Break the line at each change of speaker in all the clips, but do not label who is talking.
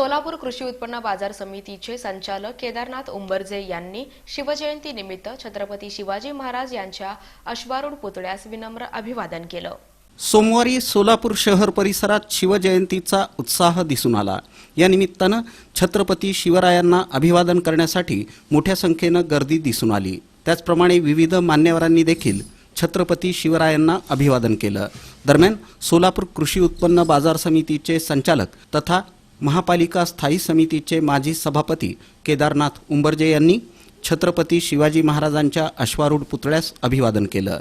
सोलापूर कृषी उत्पन्न बाजार समितीचे संचालक केदारनाथ उंबरजे यांनी शिवजयंती निमित्त छत्रपती शिवाजी महाराज यांच्या अश्वारूढ पुतळ्यास विनम्र अभिवादन केलं.
सोमवारी सोलापूर शहर परिसरात शिवजयंतीचा उत्साह दिसून आला. या निमित्तानं छत्रपती शिवरायांना अभिवादन करण्यासाठी मोठ्या संख्येनं गर्दी दिसून आली. त्याचप्रमाणे विविध मान्यवरांनी देखील छत्रपती शिवरायांना अभिवादन केलं. दरम्यान सोलापूर कृषी उत्पन्न बाजार समितीचे संचालक तथा महापालिका स्थायी समितीचे माजी सभापती केदारनाथ उंबरजे यांनी छत्रपती शिवाजी महाराजांच्या अश्वारूढ पुतळ्यास अभिवादन केलं.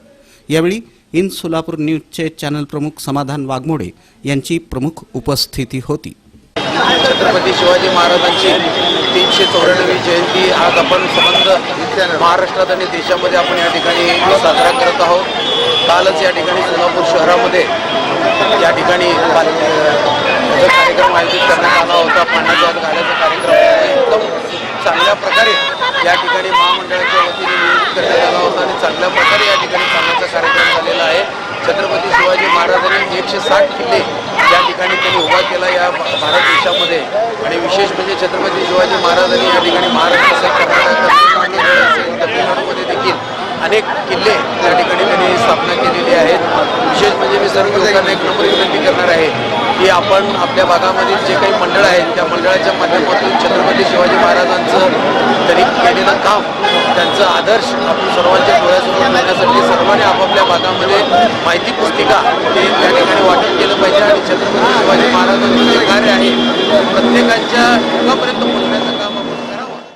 यावेळी इन सोलापूर न्यूजचे चॅनल प्रमुख समाधान वाघमोडे यांची प्रमुख उपस्थिती होती.
छत्रपती शिवाजी महाराजांची तीनशे चौऱ्याण्णवी जयंती आज आपण संबंध महाराष्ट्रात आणि देशामध्ये आपण या ठिकाणी साजरा करत आहोत. कालच या ठिकाणी सोलापूर शहरामध्ये या ठिकाणी कार्यक्रम आयोजित करण्यात आला होता घालायचा कार्यक्रम एकदम चांगल्या प्रकारे या ठिकाणी महामंडळाच्या वतीने नियोजित करण्यात आला होता आणि चांगल्या प्रकारे या ठिकाणी सांगण्याचा कार्यक्रम झालेला आहे. छत्रपती शिवाजी महाराजांनी म्हणजे एकशे साठ किल्ले या ठिकाणी त्यांनी उभा केला या भारत देशामध्ये. आणि विशेष म्हणजे छत्रपती शिवाजी महाराजांनी या ठिकाणी महाराष्ट्र असेल कर्नाटक असेल तमिळनाडूमध्ये देखील अनेक किल्ले या ठिकाणी त्यांनी स्थापना केलेली आहेत. विशेष म्हणजे मी सर्व लोकांना एक नंबर विनंती करणार आहे की आपण आपल्या भागामधील जे काही मंडळ आहेत त्या मंडळाच्या माध्यमातून छत्रपती शिवाजी महाराजांचं त्यांनी केलेलं काम त्यांचं आदर्श आपण सर्वांच्या डोळ्यासमोर आणण्यासाठी सर्वांनी आपापल्या भागामध्ये माहिती पुस्तिका ते त्या ठिकाणी वाटप केलं पाहिजे आणि छत्रपती शिवाजी महाराजांचं जे कार्य आहे प्रत्येकाच्या युगापर्यंत